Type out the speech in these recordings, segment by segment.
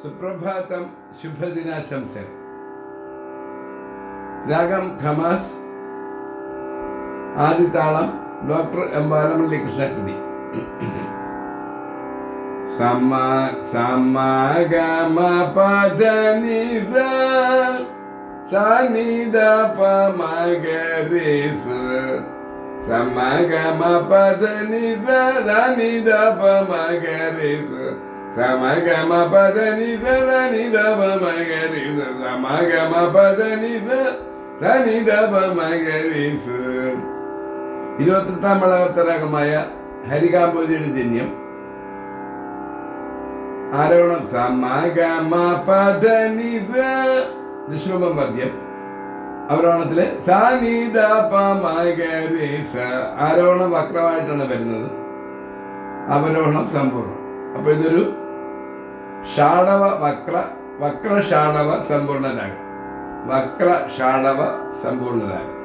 സുപ്രഭാതം ശുഭദിനാശംസകൾ രാഗം Khamas ആദിതാളം doctor M Balamurali കൃഷ്ണകൃതി സമ സമഗമ പദ നിസ സനിദ പമഗരിസ സമഗമ പദ നിസ സനിദ പമഗരിസ ഇരുപത്തെട്ടാം വളകത്തരാഗമായ ഹരികാംബോജിയുടെ ജന്യം ആരോണം സമഗമ പദ നിഷുഭം പദ്യം അവരോണത്തിൽ ആരോഹണം വക്രമായിട്ടാണ് വരുന്നത്. അവരോഹണം സമ്പൂർണം. അപ്പൊ ഇതൊരു ഷാഡവ വക്ര വക്രഷാണവ സമ്പൂർണനാണ്. സമ്പൂർണ രാഗം വക്ര ഷാണവ സമ്പൂർണ രാഗം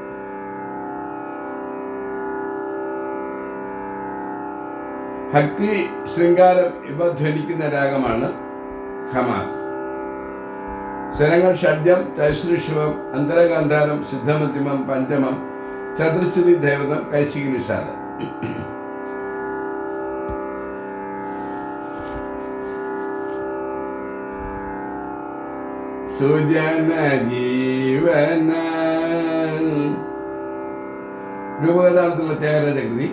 ഭക്തി ശൃംഗാരം ഇവ ധ്വനിക്കുന്ന രാഗമാണ് ഹമാസ് സ്വരങ്ങൾ ഷഡ്യം ചൈശ്രീഷവം അന്തരഗാന്ധാരം സിദ്ധമധ്യമം പഞ്ചമം ചതുർശ്രീ ദേവതം കൈശികി നിഷാദം സുജന ജീവന രൂപകഥാർത്ഥത്തിലുള്ള ത്യാഗരാജകൃതി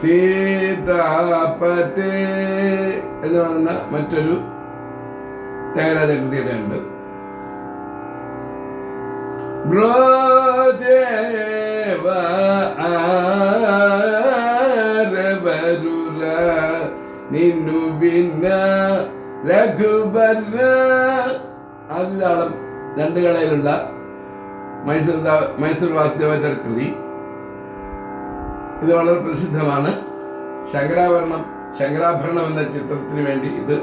സീതാപത്തെ എന്ന് പറയുന്ന മറ്റൊരു ത്യാഗരാജകൃതിയുടെ ഉണ്ട് ബ്രോജേവ ആരവരുര നിന്നു ഭിന്ന രഘുബര ആദ്യതാളം രണ്ട് കളയിലുള്ള മൈസൂർ മൈസൂർ വാസുദേവാചാര്യ കൃതി ഇത് വളരെ പ്രസിദ്ധമാണ്. ശങ്കരാഭരണം ശങ്കരാഭരണം എന്ന ചിത്രത്തിന് വേണ്ടി ഇത്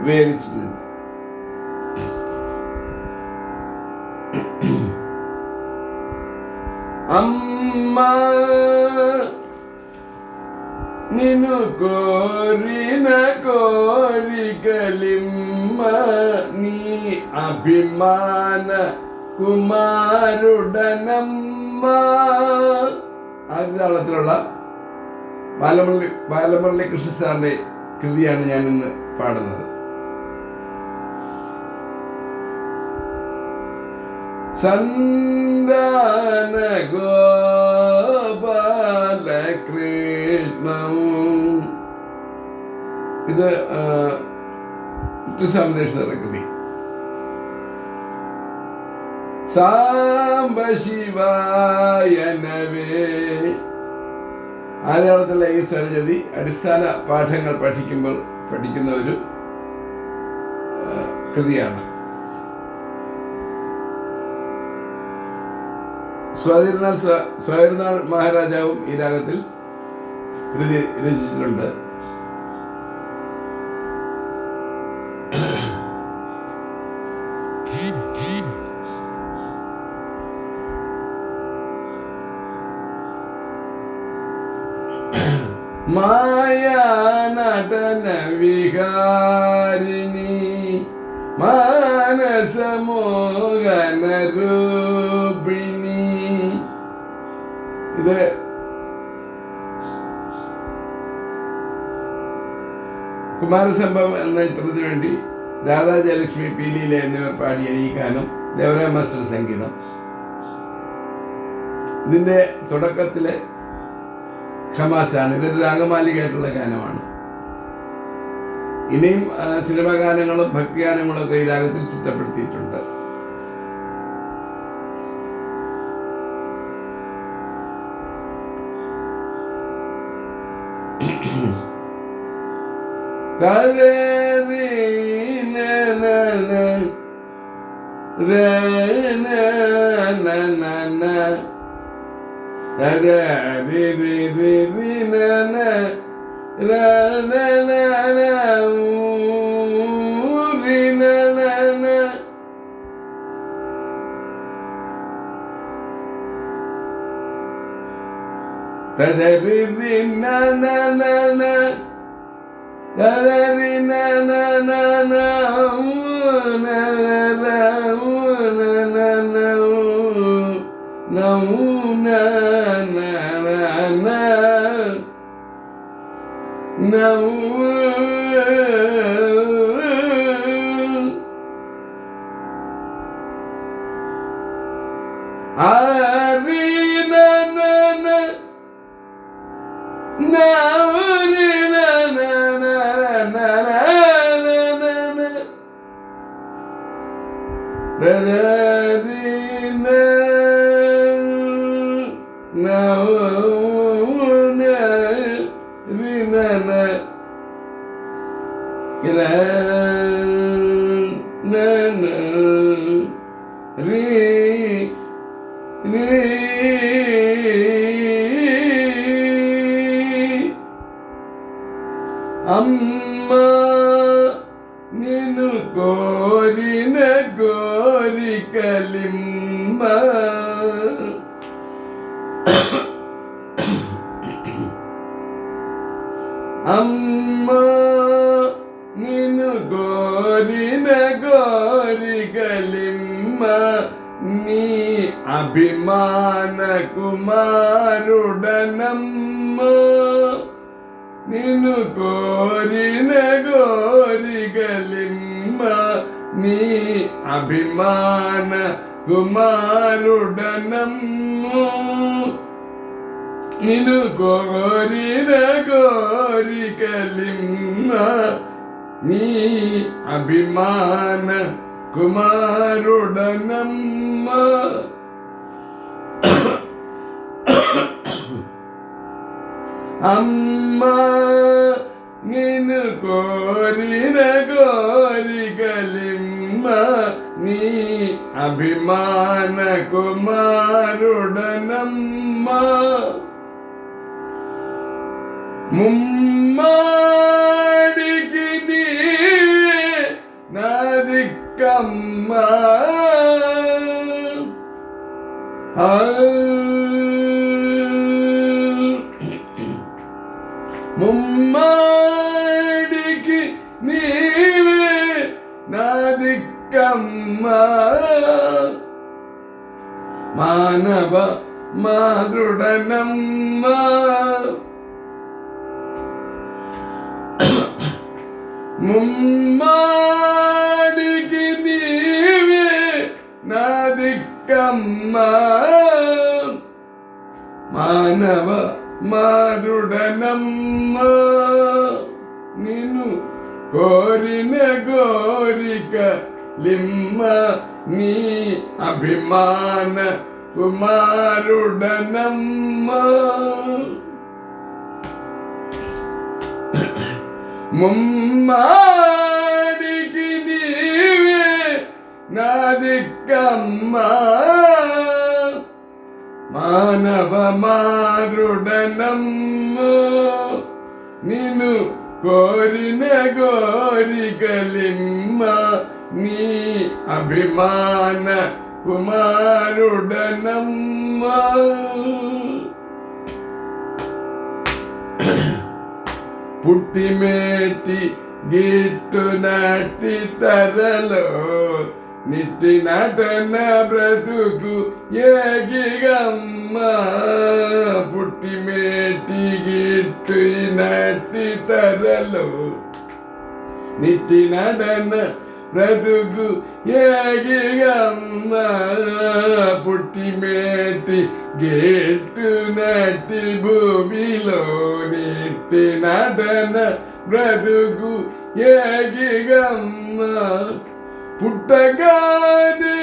ഉപയോഗിച്ചിട്ടുണ്ട്. അമ്മ നിന്നു കോരി കോരിക്കലിമ്മ നീ അഭിമാന കുമാരുടനമ്മ ആദ്യതാളത്തിലുള്ള ബാലമുരളി ബാലമുരളി കൃഷ്ണ സാറിന്റെ കൃതിയാണ് ഞാൻ ഇന്ന് പാടുന്നത്. സന്താന ഗോപാലകൃഷ്ണം ഇത് മുത്തുസ്വാമിദേശ കൃതി സാംബ ശിവായനവേ ആരാളത്തിലെ ഈ സ്വരജതി അടിസ്ഥാന പാഠങ്ങൾ പഠിക്കുമ്പോൾ പഠിക്കുന്ന ഒരു കൃതിയാണ്. സ്വാതിരുനാൾ സ്വ- സ്വാതിരുനാൾ മഹാരാജാവും ഈ രാഗത്തിൽ കൃതി രചിച്ചിട്ടുണ്ട്. മായാനടന വിഹാരിണി മാനസമോഹന രൂപിണി ഇത് കുമാരസംഭവം എന്ന ചിത്രത്തിന് വേണ്ടി രാധാ ജയലക്ഷ്മി പീലീല എന്നിവർ പാടിയ ഈ ഗാനം ദേവരായ മാസ്റ്റർ സംഗീതം. ഇതിന്റെ തുടക്കത്തിലെ ഖമാസാണ്. ഇതൊരു രാഗമാലികയായിട്ടുള്ള ഗാനമാണ്. ഇനിയും സിനിമാ ഗാനങ്ങളും ഭക്തിഗാനങ്ങളും ഒക്കെ ഈ രാഗത്തിൽ ചിട്ടപ്പെടുത്തിയിട്ടുണ്ട്. रे ததபி நன நன ததபி நன நன நன நன நன أنا نور അമ്മ നിന്നു കോരിന അമ്മ നീ അഭിമാന കുമാരുടനമ്മ നിന്നു കോരിന കോരികളിമ്മ നീ അഭിമാന കുമാരുടനമ്മ നിന്നു കോരിന കോരികളിമ്മ നീ അഭിമാന കുമാരുടനമ്മ. അമ്മ നിന്നു കോരിന കോരികലിമ്മ നീ അഭിമാന കുമാരുടനമ്മ മാനവ മാതൃടനമ്മ. മുമ്മാടിക്ക് നീവേ നദിക്കമ്മ. മാനവ മാരുടനമ്മ നിന്നു കോരിന കോരിക ലിമ്മ നീ അഭിമാന കുമാരുടനമ്മ. മുമ്മാടിക്ക് മാനവമാരുടനമ്മ. നിനു കോരിന കോരികലിമ്മ నీ అభిమాన కుమారుడనమ్మా. పుట్టిమేటి గిట్టు నాటి తరలో నిత్తి నటన బ్రతుకు ఏగిగమ్మ. పుట్టిమేటి గిట్టు నాటి తరలో నిత్తి నటన బ్రతుకు ఏగిగమ్మ పుట్టిమేటి గేటు నటి భూమిలో నిట్టి నటన బ్రతుకు ఏగిగమ్మ పుట్టగానే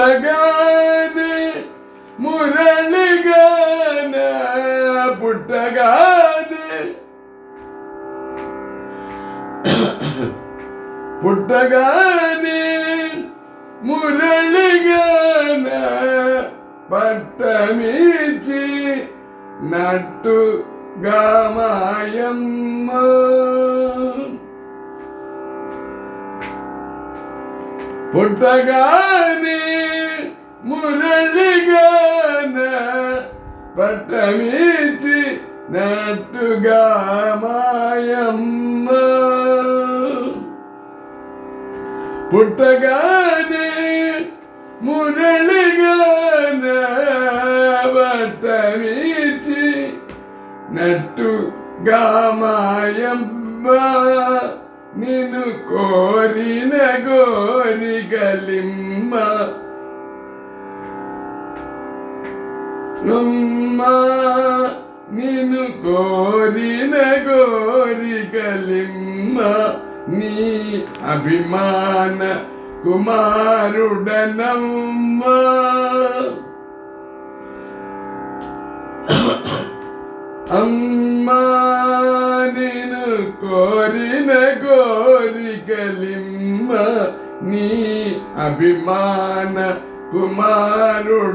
పుట్టగానే మురళిగాన புட்டகானே முரளிகான பட்டமீச்சி நட்டு காமாயம்ம. புட்டகானே முரளிகான பட்டமீச்சி நட்டு காமாயம்ம. പുട്ടകാന് മുരളികാന വട്ടവീച്ചി നട്ടു ഗാമായമ്മ നിനു കോരി നഗോരി കലിമ്മ കോരിന കോരി കലിമ്മ നീ അഭിമാന കുമാരുടനമ്മ. അമ്മാനിനു കോരിന കോരി കലിമ്മ നീ അഭിമാന കുമാരുടനമ്മ.